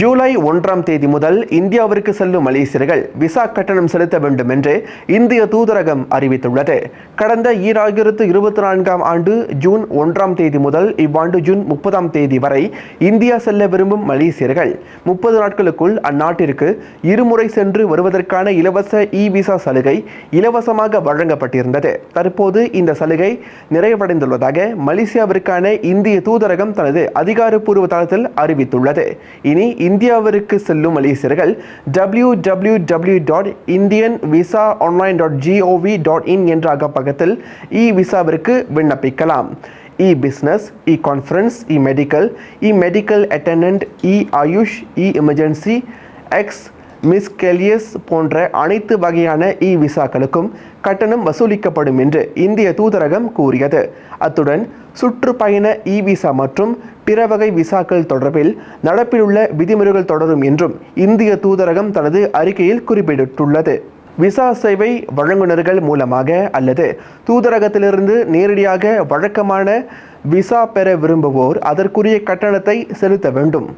ஜூலை ஒன்றாம் தேதி முதல் இந்தியாவிற்கு செல்லும் மலேசியர்கள் விசா கட்டணம் செலுத்த வேண்டும் என்று இந்திய தூதரகம் அறிவித்துள்ளது. கடந்த ஈராயிரத்து இருபத்தி நான்காம் ஆண்டு ஜூன் ஒன்றாம் தேதி முதல் இவ்வாண்டு ஜூன் முப்பதாம் தேதி வரை இந்தியா செல்ல விரும்பும் மலேசியர்கள் முப்பது நாட்களுக்குள் அந்நாட்டிற்கு இருமுறை சென்று வருவதற்கான இலவச இ விசா சலுகை இலவசமாக வழங்கப்பட்டிருந்தது. தற்போது இந்த சலுகை நிறைவடைந்துள்ளதாக மலேசியாவிற்கான இந்திய தூதரகம் தனது அதிகாரப்பூர்வ தளத்தில் அறிவித்துள்ளது. இனி இந்தியாவிற்கு செல்லும் மலேசியர்கள் W W W dot Indian visa online dot GOV dot in என்ற அகப்பக்கத்தில் இ விசாவிற்கு விண்ணப்பிக்கலாம். E business E conference E medical E medical attendant E Ayush E emergency X miscellaneous போன்ற அனைத்து வகையான இ விசாக்களுக்கும் கட்டணம் வசூலிக்கப்படும் என்று இந்திய தூதரகம் கூறியது. அத்துடன் சுற்றுப்பயண இ விசா மற்றும் பிற வகை விசாக்கள் தொடர்பில் நடப்பில் உள்ள விதிமுறைகள் தொடரும் என்றும் இந்திய தூதரகம் தனது அறிக்கையில் குறிப்பிட்டுள்ளது. விசா சேவை வழங்குனர்கள் மூலமாக அல்லது தூதரகத்திலிருந்து நேரடியாக வழக்கமான விசா பெற விரும்புவோர் அதற்குரிய கட்டணத்தை செலுத்த வேண்டும்.